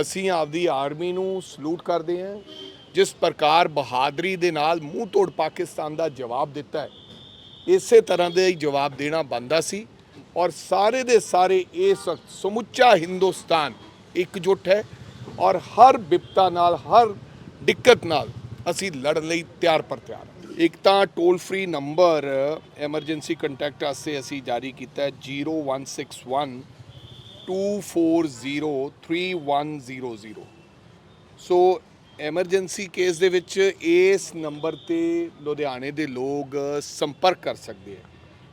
ਅਸੀਂ ਆਪਦੀ ਆਰਮੀ ਨੂੰ ਸਲੂਟ ਕਰਦੇ ਹਾਂ। ਜਿਸ ਪ੍ਰਕਾਰ ਬਹਾਦਰੀ ਦੇ ਨਾਲ ਮੂੰਹ ਤੋੜ ਪਾਕਿਸਤਾਨ ਦਾ ਜਵਾਬ ਦਿੱਤਾ ਹੈ। ਇਸੇ ਤਰ੍ਹਾਂ ਦੇ ਜਵਾਬ ਦੇਣਾ ਬੰਦਾ ਸੀ ਔਰ ਸਾਰੇ ਦੇ ਸਾਰੇ ਇਸ ਸਮੁੱਚਾ ਹਿੰਦੁਸਤਾਨ ਇਕਜੁੱਟ ਹੈ ਔਰ ਹਰ ਵਿਪਤਾ ਨਾਲ, ਹਰ ਦਿੱਕਤ ਨਾਲ ਅਸੀਂ ਲੜਨ ਲਈ ਤਿਆਰ ਪਰ ਤਿਆਰ ਇੱਕ ਤਾਂ toll free number emergency contact ਵਾਸਤੇ ਅਸੀਂ ਜਾਰੀ ਕੀਤਾ ਹੈ। 0161 2403100 ਸੋ ਐਮਰਜੈਂਸੀ ਕੇਸ ਦੇ ਵਿੱਚ ਇਸ ਨੰਬਰ ਤੇ ਲੁਧਿਆਣੇ ਦੇ ਲੋਕ ਸੰਪਰਕ ਕਰ ਸਕਦੇ ਆ।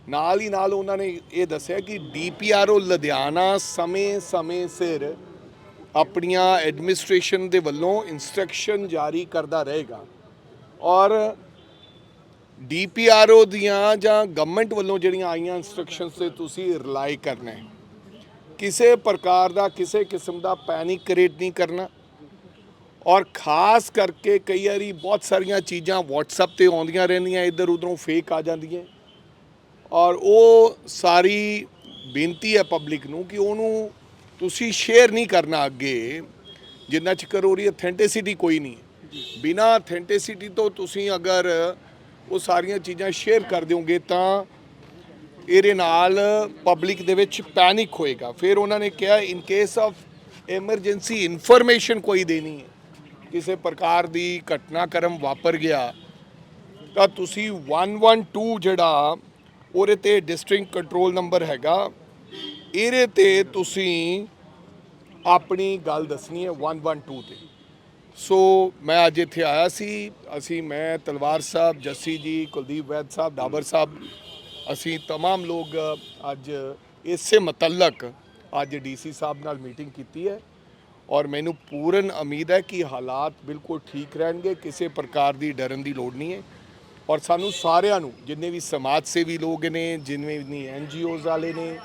ਨਾਲ ਹੀ ਨਾਲ ਉਹਨਾਂ ਨੇ ਇਹ ਦੱਸਿਆ ਕਿ ਡੀਪੀਆਰਓ ਲੁਧਿਆਣਾ ਸਮੇਂ-ਸਮੇਂ ਸਿਰ ਆਪਣੀਆਂ ਐਡਮਿਨਿਸਟ੍ਰੇਸ਼ਨ ਦੇ ਵੱਲੋਂ ਇਨਸਟਰਕਸ਼ਨ ਜਾਰੀ ਕਰਦਾ ਰਹੇਗਾ। ਔਰ ਡੀਪੀਆਰਓ ਦੀਆਂ ਜਾਂ ਗਵਰਨਮੈਂਟ ਵੱਲੋਂ ਜਿਹੜੀਆਂ ਆਈਆਂ ਇਨਸਟਰਕਸ਼ਨਸ ਤੇ ਤੁਸੀਂ ਰਿਲਾਈ ਕਰਨਾ ਹੈ। ਕਿਸੇ ਪ੍ਰਕਾਰ ਦਾ, ਕਿਸੇ ਕਿਸਮ ਦਾ ਪੈਨਿਕ ਕ੍ਰੀਏਟ ਨਹੀਂ ਕਰਨਾ। ਔਰ ਖਾਸ ਕਰਕੇ ਕਈ ਵਾਰੀ ਬਹੁਤ ਸਾਰੀਆਂ ਚੀਜ਼ਾਂ WhatsApp ਤੇ ਆਉਂਦੀਆਂ ਰਹਿੰਦੀਆਂ, ਇੱਧਰ ਉਧਰੋਂ ਫੇਕ ਆ ਜਾਂਦੀਆਂ। ਔਰ ਉਹ ਸਾਰੀ ਬੇਨਤੀ ਹੈ ਪਬਲਿਕ ਨੂੰ ਕਿ ਉਹਨੂੰ ਤੁਸੀਂ ਸ਼ੇਅਰ ਨਹੀਂ ਕਰਨਾ ਅੱਗੇ। ਜਿੰਨਾ ਚਿਕਰ ਉਹਦੀ ਅਥੈਂਟਿਸਿਟੀ ਕੋਈ ਨਹੀਂ। ਹੈ ਬਿਨਾ ਅਥੈਂਟਿਸਿਟੀ ਤੋਂ ਤੁਸੀਂ ਅਗਰ ਉਹ ਸਾਰੀਆਂ ਚੀਜ਼ਾਂ ਸ਼ੇਅਰ ਕਰ ਦਿਓਗੇ ਤਾਂ ਇਹਦੇ ਨਾਲ ਪਬਲਿਕ ਦੇ ਵਿੱਚ ਪੈਨਿਕ ਹੋਏਗਾ। ਫਿਰ ਉਹਨਾਂ ਨੇ ਕਿਹਾ in case of emergency information ਕੋਈ ਦੇਣੀ ਹੈ, ਕਿਸੇ ਪ੍ਰਕਾਰ ਦੀ ਘਟਨਾਕ੍ਰਮ ਵਾਪਰ ਗਿਆ, ਤਾਂ ਤੁਸੀਂ 112 ਜਿਹੜਾ ਉਹਦੇ ਤੇ ਡਿਸਟ੍ਰਿਕਟ ਕੰਟਰੋਲ ਨੰਬਰ ਹੈਗਾ, ਇਹਦੇ ਤੇ ਤੁਸੀਂ ਆਪਣੀ ਗੱਲ ਦੱਸਣੀ ਹੈ 112 ਤੇ। ਸੋ ਮੈਂ ਅੱਜ ਇੱਥੇ ਆਇਆ ਸੀ। ਅਸੀਂ, ਮੈਂ ਤਲਵਾਰ ਸਾਹਿਬ, ਜੱਸੀ ਜੀ, ਕੁਲਦੀਪ ਵੈਦ ਸਾਹਿਬ, ਡਾਬਰ ਸਾਹਿਬ ਅਸੀਂ तमाम ਲੋਕ ਅੱਜ ਇਸੇ ਮੁਤਲਕ ਅੱਜ ਡੀਸੀ ਸਾਹਿਬ ਨਾਲ ਮੀਟਿੰਗ ਕੀਤੀ ਹੈ ਔਰ ਮੈਨੂੰ ਪੂਰਨ ਉਮੀਦ ਹੈ ਕਿ ਹਾਲਾਤ ਬਿਲਕੁਲ ਠੀਕ ਰਹਿਣਗੇ ਕਿਸੇ ਪ੍ਰਕਾਰ ਦੀ ਡਰਨ ਦੀ ਲੋੜ ਨਹੀਂ ਹੈ ਔਰ ਸਾਨੂੰ ਸਾਰਿਆਂ ਨੂੰ ਜਿੰਨੇ ਵੀ ਸਮਾਜ ਸੇਵੀ ਲੋਕ ਨੇ ਜਿੰਨੇ ਵੀ ਐਨਜੀਓਜ਼ ਵਾਲੇ ਨੇ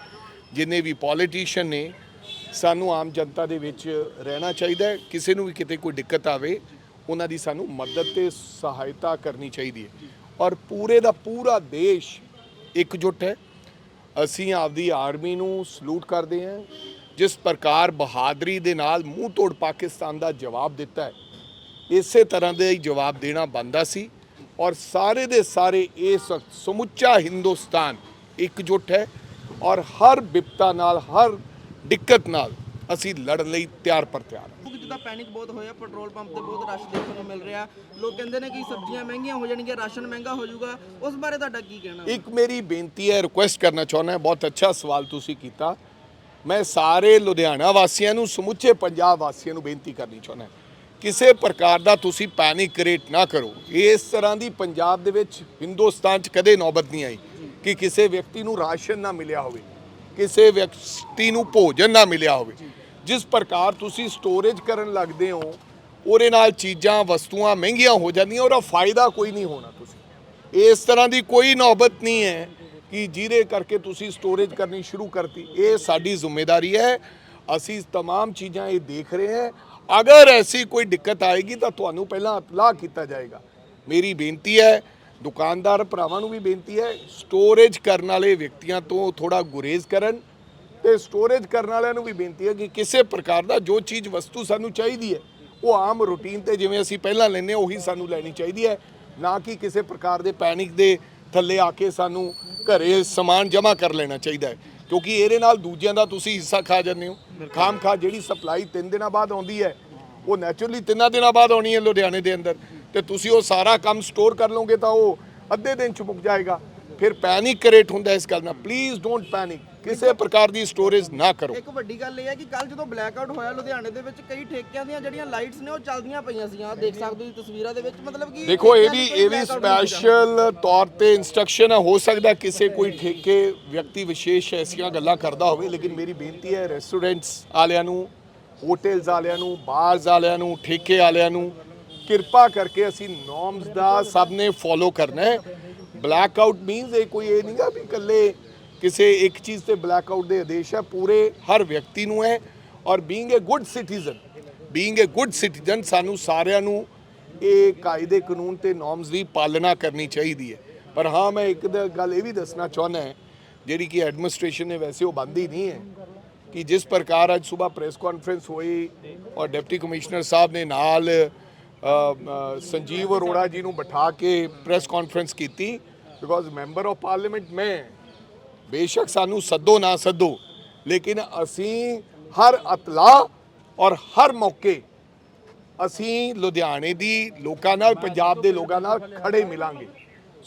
ਜਿੰਨੇ ਵੀ ਪੋਲੀਟੀਸ਼ੀਅਨ ਨੇ ਸਾਨੂੰ ਆਮ ਜਨਤਾ ਦੇ ਵਿੱਚ ਰਹਿਣਾ ਚਾਹੀਦਾ ਹੈ ਕਿਸੇ ਨੂੰ ਵੀ ਕਿਤੇ ਕੋਈ ਦਿੱਕਤ ਆਵੇ ਉਹਨਾਂ ਦੀ ਸਾਨੂੰ ਮਦਦ ਤੇ ਸਹਾਇਤਾ ਕਰਨੀ ਚਾਹੀਦੀ ਹੈ ਔਰ ਪੂਰੇ ਦਾ ਪੂਰਾ ਦੇਸ਼ ਇਕਜੁੱਟ ਹੈ। ਅਸੀਂ ਆਪਦੀ ਆਰਮੀ ਨੂੰ ਸਲੂਟ ਕਰਦੇ ਹਾਂ। ਜਿਸ ਪ੍ਰਕਾਰ ਬਹਾਦਰੀ ਦੇ ਨਾਲ ਮੂੰਹ ਤੋੜ ਪਾਕਿਸਤਾਨ ਦਾ ਜਵਾਬ ਦਿੱਤਾ ਹੈ। ਇਸੇ ਤਰ੍ਹਾਂ ਦੇ ਹੀ ਜਵਾਬ ਦੇਣਾ ਬੰਦਾ ਸੀ। ਔਰ ਸਾਰੇ ਦੇ ਸਾਰੇ ਇਸ ਸਮੁੱਚਾ ਹਿੰਦੁਸਤਾਨ ਇਕਜੁੱਟ ਹੈ। ਔਰ ਹਰ ਵਿਪਤਾ ਨਾਲ, ਹਰ ਦਿੱਕਤ ਨਾਲ ਅਸੀਂ ਲੜਨ ਲਈ ਤਿਆਰ ਪਰ ਤਿਆਰ ਹਾਂ। ਜਿੱਦਾਂ ਪੈਨਿਕ ਬਹੁਤ ਹੋਇਆ ਪੈਟਰੋਲ ਪੰਪ ਤੇ ਬਹੁਤ ਰਸ਼ ਦੇਖਣ ਨੂੰ ਮਿਲ ਰਿਹਾ। ਲੋਕ ਕਹਿੰਦੇ ਨੇ ਕਿ ਸਬਜ਼ੀਆਂ ਮਹਿੰਗੀਆਂ ਹੋ ਜਾਣਗੀਆਂ ਰਾਸ਼ਨ ਮਹਿੰਗਾ ਹੋ ਜਾਊਗਾ। ਉਸ ਬਾਰੇ ਤੁਹਾਡਾ ਕੀ ਕਹਿਣਾ? ਇੱਕ ਮੇਰੀ ਬੇਨਤੀ ਹੈ ਰਿਕੁਐਸਟ ਕਰਨਾ ਚਾਹੁੰਦਾ ਹਾਂ ਬਹੁਤ ਅੱਛਾ ਸਵਾਲ ਤੁਸੀਂ ਕੀਤਾ। ਮੈਂ ਸਾਰੇ ਲੁਧਿਆਣਾ ਵਾਸੀਆਂ ਨੂੰ ਸਮੁੱਚੇ ਪੰਜਾਬ ਵਾਸੀਆਂ ਨੂੰ ਬੇਨਤੀ ਕਰਨੀ ਚਾਹੁੰਦਾ। ਕਿਸੇ ਪ੍ਰਕਾਰ ਦਾ ਤੁਸੀਂ ਪੈਨਿਕ ਕ੍ਰੀਏਟ ਨਾ ਕਰੋ। ਇਸ ਤਰ੍ਹਾਂ ਦੀ ਪੰਜਾਬ ਦੇ ਵਿੱਚ ਹਿੰਦੁਸਤਾਨ 'ਚ ਕਦੇ ਨੌਬਤ ਨਹੀਂ ਆਈ ਕਿ ਕਿਸੇ ਵਿਅਕਤੀ ਨੂੰ ਰਾਸ਼ਨ ਨਾ ਮਿਲਿਆ ਹੋਵੇ ਕਿਸੇ ਵਿਅਕਤੀ ਨੂੰ ਭੋਜਨ ਨਾ ਮਿਲਿਆ ਹੋਵੇ। ਜਿਸ ਪ੍ਰਕਾਰ ਤੁਸੀਂ ਸਟੋਰੇਜ ਕਰਨ ਲੱਗਦੇ ਹੋ ਉਹਦੇ ਨਾਲ ਚੀਜ਼ਾਂ ਵਸਤੂਆਂ ਮਹਿੰਗੀਆਂ ਹੋ ਜਾਂਦੀਆਂ ਉਹਦਾ ਫਾਇਦਾ ਕੋਈ ਨਹੀਂ ਹੋਣਾ ਤੁਸੀਂ ਇਸ ਤਰ੍ਹਾਂ ਦੀ ਕੋਈ ਨੌਬਤ ਨਹੀਂ ਹੈ ਕਿ ਜਿਹਦੇ ਕਰਕੇ ਤੁਸੀਂ ਸਟੋਰੇਜ ਕਰਨੀ ਸ਼ੁਰੂ ਕਰਤੀ ਇਹ ਸਾਡੀ ਜ਼ਿੰਮੇਵਾਰੀ ਹੈ ਅਸੀਂ तमाम ਚੀਜ਼ਾਂ ਇਹ ਦੇਖ ਰਹੇ ਹਾਂ ਅਗਰ ਐਸੀ ਕੋਈ ਦਿੱਕਤ ਆਏਗੀ ਤਾਂ ਤੁਹਾਨੂੰ ਪਹਿਲਾਂ ਇਤਲਾਹ ਕੀਤਾ ਜਾਏਗਾ ਮੇਰੀ ਬੇਨਤੀ ਹੈ ਦੁਕਾਨਦਾਰ ਭਰਾਵਾਂ ਨੂੰ ਵੀ ਬੇਨਤੀ ਹੈ ਸਟੋਰੇਜ ਕਰਨ ਵਾਲੇ ਵਿਅਕਤੀਆਂ ਤੋਂ ਥੋੜਾ ਗੁਰੇਜ਼ ਕਰਨ ਤੇ ਸਟੋਰੇਜ ਕਰਨ ਵਾਲਿਆਂ ਨੂੰ ਵੀ ਬੇਨਤੀ ਹੈ ਕਿ ਕਿਸੇ ਪ੍ਰਕਾਰ ਦਾ ਜੋ ਚੀਜ਼ ਵਸਤੂ ਸਾਨੂੰ ਚਾਹੀਦੀ ਹੈ ਉਹ ਆਮ ਰੂਟੀਨ ਤੇ ਜਿਵੇਂ ਅਸੀਂ ਪਹਿਲਾਂ ਹਾਂ ਉਹੀ ਸਾਨੂੰ ਲੈਣੀ ਚਾਹੀਦੀ ਹੈ। ਨਾ ਕਿ ਕਿਸੇ ਪ੍ਰਕਾਰ ਦੇ ਪੈਨਿਕ ਦੇ ਥੱਲੇ ਆ ਕੇ ਸਾਨੂੰ ਘਰੇ ਸਮਾਨ ਜਮ੍ਹਾਂ ਕਰ ਲੈਣਾ ਚਾਹੀਦਾ ਹੈ। ਕਿਉਂਕਿ ਇਹਦੇ ਨਾਲ ਦੂਜਿਆਂ ਦਾ ਤੁਸੀਂ ਹਿੱਸਾ ਖਾ ਜਾਂਦੇ ਹੋ। ਖਾਮ ਖਾ ਜਿਹੜੀ ਸਪਲਾਈ 3 ਦਿਨਾਂ ਬਾਅਦ ਆਉਂਦੀ ਹੈ ਉਹ ਨੈਚੁਰਲੀ ਤਿੰਨਾਂ ਦਿਨਾਂ ਬਾਅਦ ਆਉਣੀ ਹੈ ਲੁਧਿਆਣੇ ਦੇ ਅੰਦਰ। ਤੇ ਤੁਸੀਂ ਉਹ ਸਾਰਾ ਕੰਮ ਸਟੋਰ ਕਰ ਲਓਗੇ ਤਾਂ ਉਹ ਅੱਧੇ ਦਿਨ ਚ ਮੁੱਕ ਜਾਏਗਾ। ਫਿਰ ਪੈਨਿਕ ਕ੍ਰੀਏਟ ਹੁੰਦਾ ਇਸ ਗੱਲ ਨਾਲ। ਪਲੀਜ਼ ਡੋਂਟ ਪੈਨਿਕ ਕਿਸੇ ਪ੍ਰਕਾਰ ਦੀ ਸਟੋਰੇਜ ਨਾ ਕਰੋ। ਇੱਕ ਵੱਡੀ ਗੱਲ ਇਹ ਹੈ ਕਿ ਕੱਲ ਜਦੋਂ ਬਲੈਕ ਆਊਟ ਹੋਇਆ ਲੁਧਿਆਣੇ ਦੇ ਵਿੱਚ ਕਈ ਠੇਕਿਆਂ ਦੀਆਂ ਜਿਹੜੀਆਂ ਲਾਈਟਸ ਨੇ ਉਹ ਚੱਲਦੀਆਂ ਪਈਆਂ ਸੀ। ਆਹ ਦੇਖ ਸਕਦੇ ਹੋ ਤੁਸੀਂ ਤਸਵੀਰਾਂ ਦੇ ਵਿੱਚ ਮਤਲਬ ਕਿ ਦੇਖੋ ਇਹ ਵੀ ਇਹ ਵੀ। ਸਪੈਸ਼ਲ ਤੌਰ ਤੇ ਇਨਸਟਰਕਸ਼ਨ ਹੈ ਹੋ ਸਕਦਾ ਕਿਸੇ ਕੋਈ ਠੇਕੇ ਵਿਅਕਤੀ ਵਿਸ਼ੇਸ਼ ਐਸੀਆਂ ਗੱਲਾਂ ਕਰਦਾ ਹੋਵੇ ਲੇਕਿਨ ਮੇਰੀ ਬੇਨਤੀ ਹੈ ਰੈਸਟੋਰੈਂਟਸ ਵਾਲਿਆਂ ਨੂੰ ਹੋਟਲਸ ਵਾਲਿਆਂ ਨੂੰ ਬਾਰਸ ਵਾਲਿਆਂ ਨੂੰ ਠੇਕੇ ਵਾਲਿਆਂ ਨੂੰ ਕਿਰਪਾ ਕਰਕੇ ਅਸੀਂ ਨੋਰਮਸ ਦਾ ਸਭ ਨੇ ਫੋਲੋ ਕਰਨਾ ਹੈ। ਬਲੈਕ ਆਊਟ ਮੀਨਸ ਇਹ ਕੋਈ ਇਹ ਨਹੀਂਗਾ ਵੀ ਇਕੱਲੇ ਕਿਸੇ ਇੱਕ ਚੀਜ਼ ਤੇ ਬਲੈਕ ਆਊਟ ਦੇ ਆਦੇਸ਼ ਹੈ ਪੂਰੇ ਹਰ ਵਿਅਕਤੀ ਨੂੰ ਹੈ। ਔਰ being a good citizen being a good citizen ਸਾਨੂੰ ਸਾਰਿਆਂ ਨੂੰ ਇਹ ਕਾਇਦੇ ਕਾਨੂੰਨ ਤੇ ਨੋਰਮਸ ਦੀ ਪਾਲਣਾ ਕਰਨੀ ਚਾਹੀਦੀ ਹੈ। ਪਰ ਹਾਂ, ਮੈਂ ਇੱਕ ਗੱਲ ਇਹ ਵੀ ਦੱਸਣਾ ਚਾਹੁੰਦਾ ਹਾਂ, ਜਿਹੜੀ ਕਿ ਐਡਮਿਨਿਸਟ੍ਰੇਸ਼ਨ ਨੇ ਵੈਸੇ ਉਹ ਬੰਦ ਹੀ ਨਹੀਂ ਹੈ ਕਿ ਜਿਸ ਪ੍ਰਕਾਰ ਅੱਜ ਸਵੇਰ ਪ੍ਰੈਸ ਕਾਨਫਰੰਸ ਹੋਈ ਔਰ ਡਿਪਟੀ ਕਮਿਸ਼ਨਰ ਸਾਹਿਬ ਨੇ ਨਾਲ ਸੰਜੀਵ ਅਰੋੜਾ ਜੀ ਨੂੰ ਬਿਠਾ ਕੇ ਪ੍ਰੈਸ ਕਾਨਫਰੰਸ ਕੀਤੀ ਬਿਕੋਜ਼ ਮੈਂਬਰ ਆਫ ਪਾਰਲੀਮੈਂਟ ਮੈਂ, ਬੇਸ਼ੱਕ ਸਾਨੂੰ ਸੱਦੋ ਨਾ ਸੱਦੋ, ਲੇਕਿਨ ਅਸੀਂ ਹਰ ਅਤਲਾ ਔਰ ਹਰ ਮੌਕੇ ਅਸੀਂ ਲੁਧਿਆਣੇ ਦੀ ਲੋਕਾਂ ਨਾਲ, ਪੰਜਾਬ ਦੇ ਲੋਕਾਂ ਨਾਲ ਖੜੇ ਮਿਲਾਂਗੇ।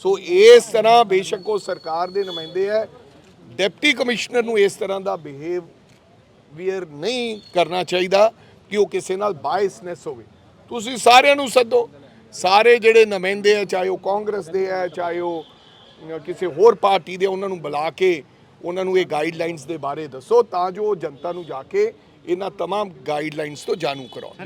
ਸੋ ਇਸ ਤਰ੍ਹਾਂ ਬੇਸ਼ੱਕ ਉਹ ਸਰਕਾਰ ਦੇ ਨੁਮਾਇੰਦੇ ਹੈ, ਡਿਪਟੀ ਕਮਿਸ਼ਨਰ ਨੂੰ ਇਸ ਤਰ੍ਹਾਂ ਦਾ ਬਿਹੇਵੀਅਰ ਨਹੀਂ ਕਰਨਾ ਚਾਹੀਦਾ ਕਿ ਉਹ ਕਿਸੇ ਨਾਲ ਬਾਇਸਨੈਸ ਹੋਵੇ। ਤੁਸੀਂ ਸਾਰਿਆਂ ਨੂੰ ਸੱਦੋ ਸਾਰੇ ਜਿਹੜੇ ਨੁਮਾਇੰਦੇ ਆ ਚਾਹੇ ਉਹ ਕਾਂਗਰਸ ਦੇ ਆ ਚਾਹੇ ਉਹ ਅ, ਕਿਸੇ ਹੋਰ ਪਾਰਟੀ ਦੇ ਉਹਨਾਂ ਨੂੰ ਬੁਲਾ ਕੇ ਉਹਨਾਂ ਨੂੰ ਇਹ ਗਾਈਡਲਾਈਨਸ ਦੇ ਬਾਰੇ ਦੱਸੋ ਤਾਂ ਜੋ ਉਹ ਜਨਤਾ ਨੂੰ ਜਾ ਕੇ ਇਹਨਾਂ तमाम ਗਾਈਡਲਾਈਨਸ ਤੋਂ ਜਾਣੂ ਕਰਾਉਣ